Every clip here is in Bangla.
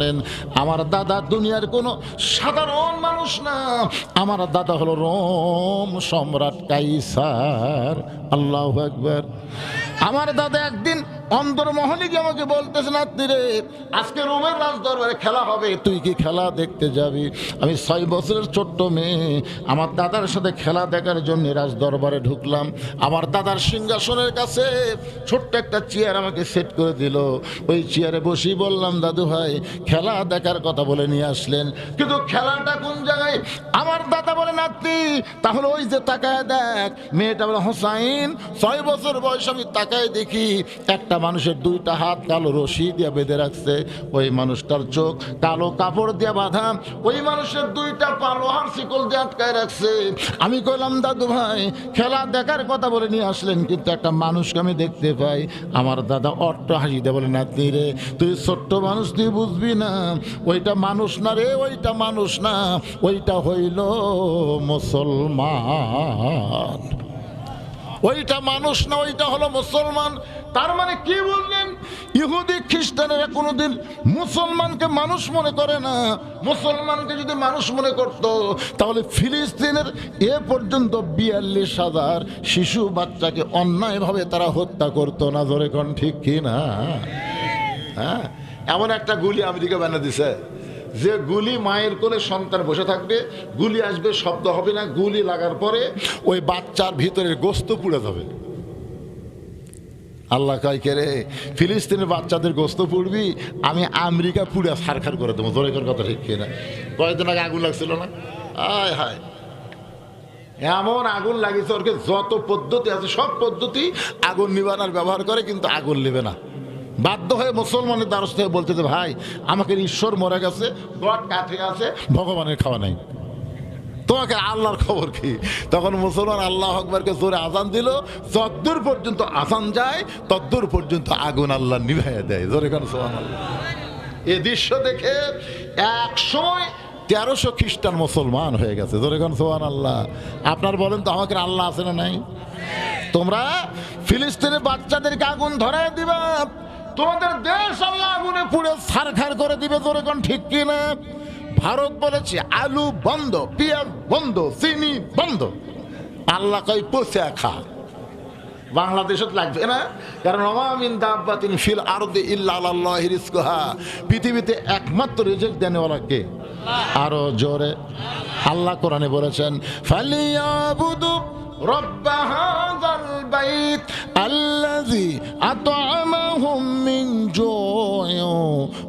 বলেন, আমার দাদা দুনিয়ার কোনো সাধারণ মানুষ না। আমার দাদা হলো রোম সম্রাট কাইসার। আল্লাহ একবার আমার দাদা একদিন অন্দরমহলে গিয়ে আমাকে বলতেছে, নাতনি রে, আজকে রোমের রাজ দরবারে খেলা হবে, তুই কি খেলা দেখতে যাবি? আমি ছয় বছরের ছোট্ট মেয়ে, আমার দাদার সাথে খেলা দেখার জন্য রাজ দরবারে ঢুকলাম। আমার দাদার সিংহাসনের কাছে ছোট্ট একটা চেয়ার আমাকে সেট করে দিল। ওই চেয়ারে বসেই বললাম, দাদু ভাই, খেলা দেখার কথা বলে নিয়ে আসলেন। কিন্তু খেলাটা কোন জায়গায়? আমার দাদা বলে নাতি তাহলে ওই যে তাকায় দেখ, মেয়েটা বলে, হোসাইন, ছয় বছর বয়স আমি তাকায় দেখি, একটা মানুষের দুইটা হাত কালো রশি দিয়ে বেঁধে রাখছে, ওই মানুষটার চোখ কালো কাপড় দিয়ে বাঁধা, ওই মানুষের দুইটা পা লোহার শিকল দিয়ে আটকায় রাখছে। আমি কইলাম, দাদু ভাই, খেলা দেখার কথা বলে নিয়ে আসলেন, কিন্তু একটা মানুষকে আমি দেখতে পাই। আমার দাদা অট্ট হাসিতে বলে নাতনি রে, তুই ছোট্ট মানুষ, তুই বুঝবি না, ওইটা মানুষ না রে, ওইটা মানুষ না, ওইটা হইল মুসলমান। ওইটা মানুষ না, ওইটা হলো মুসলমান। তার মানে কি বললেন? ইহুদি, খ্রিস্টানেরা কোনোদিন মুসলমানকে মানুষ মনে করে না। মুসলমানকে যদি মানুষ মনে করত, তাহলে ফিলিস্তিনের এ পর্যন্ত বিয়াল্লিশ হাজার শিশু বাচ্চাকে অন্যায়ভাবে তারা হত্যা করতো না। ধরে কোন ঠিক কি না? হ্যাঁ? এমন একটা গুলি আমেরিকা বানিয়ে দিছে। যে গুলি মায়ের কোলে সন্তান বসে থাকবে, গুলি আসবে, শব্দ হবে না, গুলি লাগার পরে ওই বাচ্চার ভিতরের গোস্ত পুড়ে যাবে। আল্লাহ কয়, কে রে, ফিলিস্তিনের বাচ্চাদের গোস্ত পুড়বি? আমি আমেরিকা পুড়ে সারখার করে দেবো। করে কথা ঠিক কিনা? কয়েকদিন আগে আগুন লাগছিল না? আয় হায়। এমন আগুন লাগিয়েছে ওরকে যত পদ্ধতি আছে, সব পদ্ধতি আগুন নিবানার ব্যবহার করে, কিন্তু আগুন নেবে না। বাধ্য হয়ে মুসলমানের দ্বারস্থ হয়ে বলতে যে, ভাই, আমাকে ঈশ্বর মরে গেছে, গড কাঠে আছে, ভগবানের খাওয়া নাই। তোমাকে আল্লাহর খবর কি? তখন মুসলমান আল্লাহ আকবরকে জোরে আজান দিল, যদ্দূর পর্যন্ত আজান যায়, তদ্দূর পর্যন্ত আগুন আল্লাহ নিভাইয়া দেয়। জোরে কেন সোহান আল্লাহ এ দৃশ্য দেখে এক সময় তেরোশো খ্রিস্টান মুসলমান হয়ে গেছে। জোরে কেন সোহান আল্লাহ আপনার বলেন তো আমাকে আল্লাহ আছে না নাই? তোমরা ফিলিস্তিনের বাচ্চাদেরকে আগুন ধরায় দিবা। তোমাদের দেশ আল্লাহ আগুনে পুড়ে সারখার করে দিবে তোর এখন ঠিক কি না ভারত বলেছে, আলু বন্ধ, পেঁয়াজ বন্ধ, চিনি বন্ধ। আল্লাহ কই পচে খা। বাংলাদেশত লাগবে না? কারণ অমামিন দাব্বাতিন ফিল আরদে ইল্লা আল্লাহ রিজকুহা। পৃথিবীতে একমাত্র রিজিক দেনওয়ালা কে? আরও জোরে। আল্লাহ কোরআনে বলেছেন, ফালিয়াবুদু রব্বা হাযাল বাইত আল্লাযী أطعمهم من جوع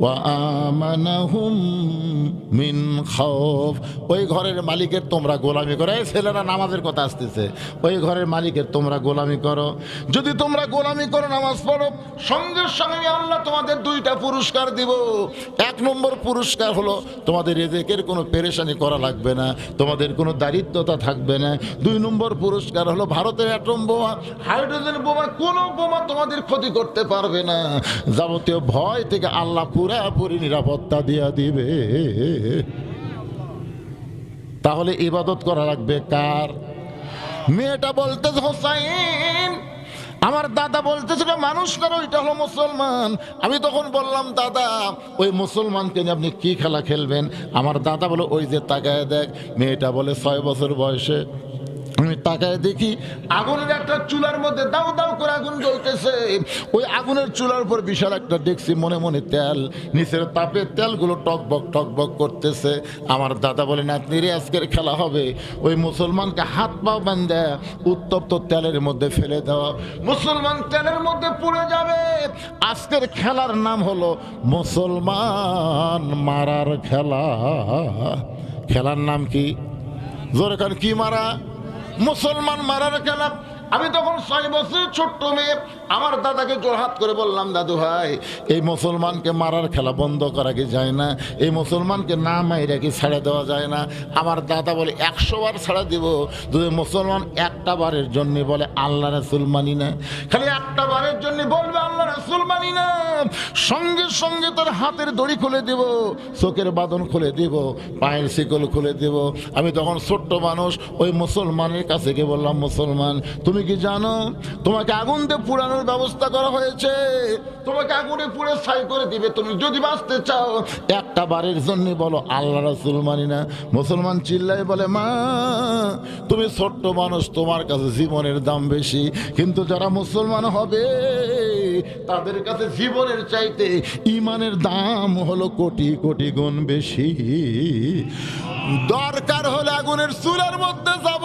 وآمنهم মিন খৌফ ওই ঘরের মালিকের তোমরা গোলামি করো। এই ছেলেরা নামাজের কথা আসতেছে। ওই ঘরের মালিকের তোমরা গোলামি করো। যদি তোমরা গোলামি করো নামাজ পড়ো, সঙ্গে সঙ্গে আল্লাহ তোমাদের দুইটা পুরস্কার দিব। এক নম্বর পুরস্কার হলো তোমাদের রেজেকের কোনো পেরেশানি করা লাগবে না, তোমাদের কোনো দারিদ্রতা থাকবে না। দুই নম্বর পুরস্কার হলো ভারতের অ্যাটম বোমা। হাইড্রোজেন বোমা, কোনো বোমা তোমাদের ক্ষতি করতে পারবে না। যাবতীয় ভয় থেকে আল্লাহ পুরাপুরি নিরাপত্তা দিয়া দিবে। তাহলে ইবাদত করা লাগবে কার? মেয়েটা বলতেছে, হোসাইন, আমার দাদা বলতেছিল, মানুষ করো, এটা হলো মুসলমান। আমি তখন বললাম, দাদা, ওই মুসলমানকে নিয়ে আপনি কি খেলা খেলবেন? আমার দাদা বলে, ওই যে তাকায় দেখ, মেয়েটা বলে ছয় বছর বয়সে তাকায় দেখি আগুনের একটা চুলার মধ্যে দাও দাও করে আগুন জ্বলতেছে। ওই আগুনের চুলার উপর বিশাল একটা দেখছি মনে মনে তেল, নিচের তাপে তেলগুলো টকবক টকবক করতেছে। আমার দাদা বলে নাতনি রে, আজকের খেলা হবে। ওই মুসলমানকে হাত পাও বান্ধে, উত্তপ্ত তেলের মধ্যে ফেলে দেওয়া মুসলমান তেলের মধ্যে পুড়ে যাবে। আজকের খেলার নাম হলো মুসলমান মারার খেলা। খেলার নাম কি? জোরে কান, কি মারা? মুসলমান মারার খেলাম আমি তখন ছয় বছর ছোট্ট মেয়ে। আমার দাদাকে জোরহাত করে বললাম, দাদু ভাই, এই মুসলমানকে মারার খেলা বন্ধ করা কি যায় না? এই মুসলমানকে না মাইরা কি ছেড়ে দেওয়া যায় না? আমার দাদা বলে, একশো বার ছাড়া দিব। যদি মুসলমান একটা বারের জন্যে বলে, আল্লাহ রাসুল মানি না, খালি একটা বারের জন্যে বলবে রাসুল মানি না। সঙ্গে সঙ্গে তার হাতের দড়ি খুলে দিব, চোখের বাঁধন খুলে দিব, পায়ের শিকল খুলে দিব। আমি তখন ছোট্ট মানুষ, ওই মুসলমানের কাছে গিয়ে বললাম, মুসলমান, তুমি কি জানো? তোমাকে আগুন দিয়ে পুরানোর ব্যবস্থা করা হয়েছে। তোমাকে আগুনে পুড়ে ছাই করে দিবে। তুমি যদি বাঁচতে চাও, একটা বারের জন্য বলো, আল্লাহ রাসুল মানি না। মুসলমান চিল্লাই বলে, মা, তুমি ছোট্ট মানুষ, তোমার কাছে জীবনের দাম বেশি। কিন্তু যারা মুসলমান হবে তাদের কাছে জীবনের চাইতে ইমানের দাম হলো কোটি কোটি গুণ বেশি। দরকার হলে আগুনের চুলার মধ্যে যাব।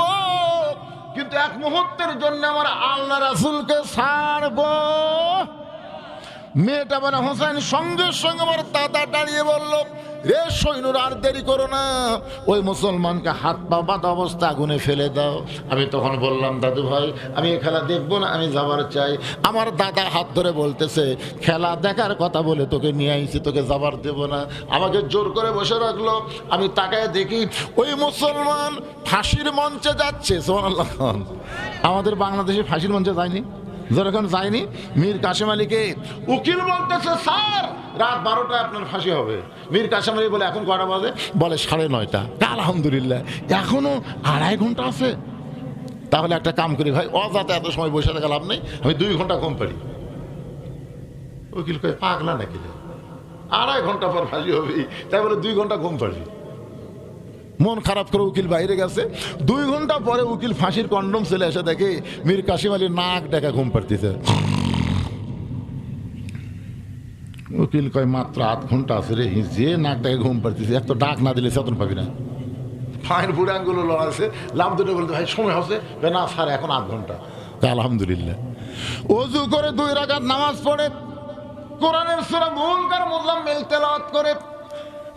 কিন্তু এক মুহূর্তের জন্য আমার আল্লাহ রাসুলকে ছাড়ব। মেয়েটা মানে হোসেন সঙ্গে সঙ্গে আমার দাদা দাঁড়িয়ে বলল রে সৈনুর আর দেরি করো না। ওই মুসলমানকে হাত পা বাঁধা অবস্থা, আগুনে ফেলে দাও। আমি তখন বললাম, দাদু ভাই, আমি এ খেলা দেখব না, আমি যাবার চাই। আমার দাদা হাত ধরে বলতেছে, খেলা দেখার কথা বলে তোকে নিয়ে আইছি, তোকে যাবার দেব না। আমাকে জোর করে বসে রাখল। আমি তাকায় দেখি, ওই মুসলমান ফাঁসির মঞ্চে যাচ্ছে। সোহান আমাদের বাংলাদেশে ফাঁসির মঞ্চে যায়নি? যখন যায়নি। মীর কাশেম আলীকে উকিল বলতেছে, স্যার, রাত বারোটায় আপনার ফাঁসি হবে। মীর কাশেম আলী বলে, এখন কটা বাজে? বলে, সাড়ে নয়টা। আলহামদুলিল্লাহ, এখনও আড়াই ঘণ্টা আছে। তাহলে একটা কাম করি ভাই অযাতে এত সময় বসে থাকা লাভ নেই, আমি দুই ঘণ্টা কম পারি উকিল কয়ে, পাগলা নাকি আড়াই ঘণ্টা পর ফাঁসি হবে। তাই বলে, দুই ঘণ্টা কম পারি মন খারাপ করে উকিল বাইরে গেছে। দুই ঘণ্টা পরে উকিল ফাঁসির কন্ডম ছেলে এসে দেখে মীর কাশিম আলী নাক ডেকা ঘুম পাড়তেছে। উকিল কয়, মাত্র আধ ঘণ্টা আছে রে যে নাক ডেকে ঘুম পাড়তেছে। এত ডাক না দিলে চেতন পাবি না। ফাইন বুড়ে আঙ্গুলো লড়াছে লাভ দুটো বলতে, ভাই, সময় হচ্ছে। না স্যার, এখন আধ ঘণ্টা। আলহামদুলিল্লাহ। অজু করে দুই রাকাত নামাজ পড়ে, কোরআনের সুরা মুনকার মিল তেলাওয়াত করে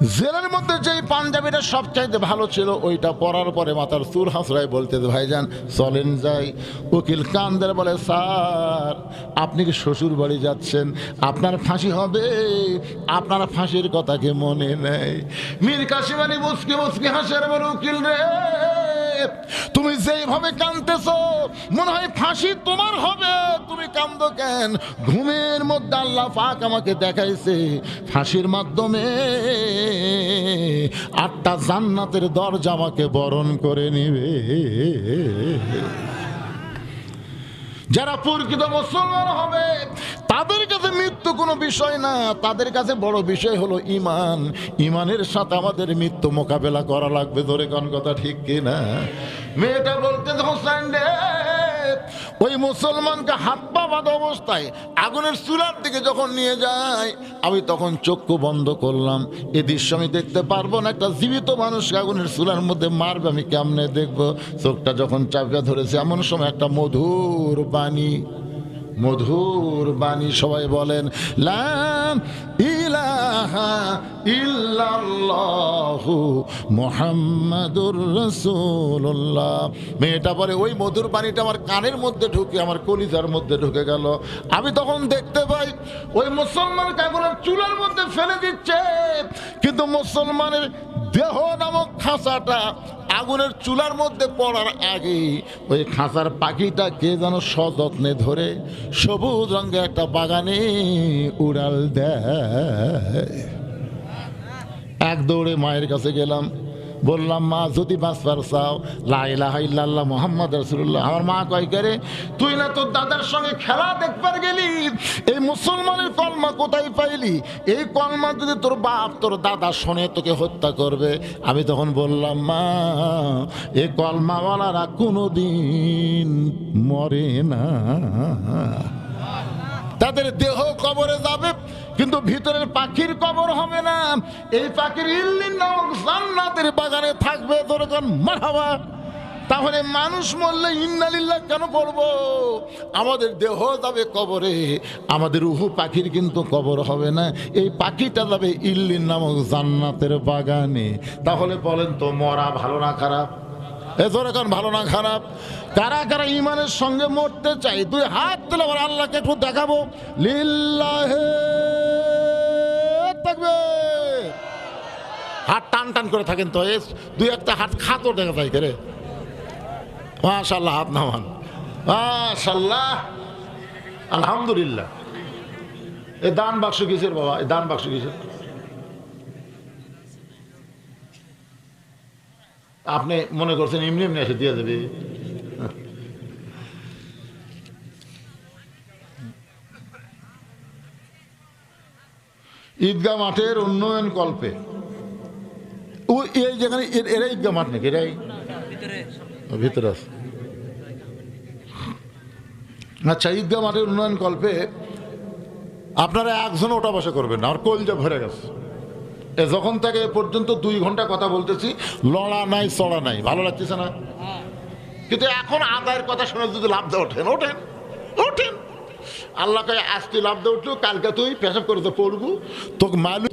জেলের মধ্যে যেই পাঞ্জাবিটা সবচাইতে ভালো ছিল, ওইটা পরার পরে মাথার চুল হাসরায় বলতে ভাই যান চলেন যাই। উকিল কান্দের বলে, স্যার, আপনি কি শ্বশুর বাড়ি যাচ্ছেন? আপনার ফাঁসি হবে? আপনার ফাঁসির কথা কি মনে নেয় মীর কাশিমানি মুসকি মুসকি হাসের বলে, উকিল রে! তুমি যেইভাবে কান্দতেছো মনে হয় ফাঁসি তোমার হবে। তুমি কান্দ কেন? ঘুমের মধ্যে আল্লাহ পাক আমাকে দেখাইছে, ফাঁসির মাধ্যমে আটটা জান্নাতের দরজা আমাকে বরণ করে নিবে। যারা প্রকৃত মুসলমান হবে, তাদের কাছে মৃত্যু কোনো বিষয় না। তাদের কাছে বড় বিষয় হলো ইমান। ইমানের সাথে আমাদের মৃত্যু মোকাবেলা করা লাগবে। ধরে কোন কথা ঠিক কিনা? মেয়েটা বলতে হোসেন রে ওই মুসলমানকে হাত পা বাঁধা অবস্থায় আগুনের চুলার দিকে যখন নিয়ে যায়, আমি তখন চক্ষু বন্ধ করলাম। এ দৃশ্য আমি দেখতে পারব না, একটা জীবিত মানুষকে আগুনের চুলার মধ্যে মারবে, আমি কেমনে দেখব? চোখটা যখন চাপিয়া ধরেছে, এমন সময় একটা মধুর বাণী মধুর বাণী সবাই বলেন ইলাহা রাসূলুল্লাহ। মেয়েটা পরে ওই মধুর বাণীটা আমার কানের মধ্যে ঢুকে, আমার কলিজার মধ্যে ঢুকে গেল। আমি তখন দেখতে পাই, ওই মুসলমান কাগলের চুলার মধ্যে ফেলে দিচ্ছে, কিন্তু মুসলমানের দেহ নামক খাঁচাটা আগুনের চুলার মধ্যে পড়ার আগে ওই খাঁচার পাখিটা কে যেন সযত্নে ধরে সবুজ রঙে একটা বাগানে উড়াল দেয়। এক দৌড়ে মায়ের কাছে গেলাম। বললাম, মা, যদি বাঁচবার চাও লাইলাহ ইল্লাল্লাহ মোহাম্মদ রসুল্লাহ আমার মা কয় করে তুই না তোর দাদার সঙ্গে খেলা দেখবার গেলি? এই মুসলমানের কলমা কোথায় পাইলি? এই কলমা যদি তোর বাপ, তোর দাদা শোনে তোকে হত্যা করবে। আমি তখন বললাম, মা এই কলমাওয়ালারা কোনো দিন মরে না। তাদের দেহ কবরে যাবে। কিন্তু ভিতরের পাখির কবর হবে না। এই পাখির ইল্লিন নামক জান্নাতের বাগানে থাকবে দরকার মারহাবা। তাহলে মানুষ মরলে ইন্নালিল্লাহ কেন পড়ব আমাদের দেহ যাবে কবরে, আমাদের উহু পাখির কিন্তু কবর হবে না। এই পাখিটা যাবে ইল্লিন নামক জান্নাতের বাগানে। তাহলে বলেন তো, মরা ভালো না খারাপ? এ ধরে এখন ভালো না খারাপ? কারা কারা ইমানের সঙ্গে মরতে চাই দুই হাত তুলে আল্লাহকে একটু দেখাবো। লিল্লাহে থাকবে। হাত টান টান করে থাকেন তো, এ দুই একটা হাত খাতো দেখা যায় রে মাশাল্লাহ হাত নামান। মাশাল্লাহ আলহামদুলিল্লাহ। এ দান বাক্স কিসের বাবা? এ দান বাক্স কিসের? আপনি মনে করছেন এমনি এমনি এসে দিয়ে দেবে। ঈদগাহ মাঠের উন্নয়ন কল্পে। ও এই যেখানে এরা ঈদগাহ মাঠ নাকি? এরাই? ভিতরে আছে। আচ্ছা ঈদগাহ মাঠের উন্নয়ন কল্পে আপনারা একজন ওটা বসা করবেন না আর কলজা ভরে গেছে। এ যখন থেকে এ পর্যন্ত দুই ঘণ্টা কথা বলতেছি লড়া নাই চড়া নাই। ভালো লাগতেছে না? কিন্তু এখন আদায়ের কথা শুনে যদি লাভ দেওয়া ওঠেন ওঠেন ওঠেন। আল্লাহকে আজ তুই লাভ দিয়ে কালকে তুই পেশাব করে তো পড়ব। তোকে মালু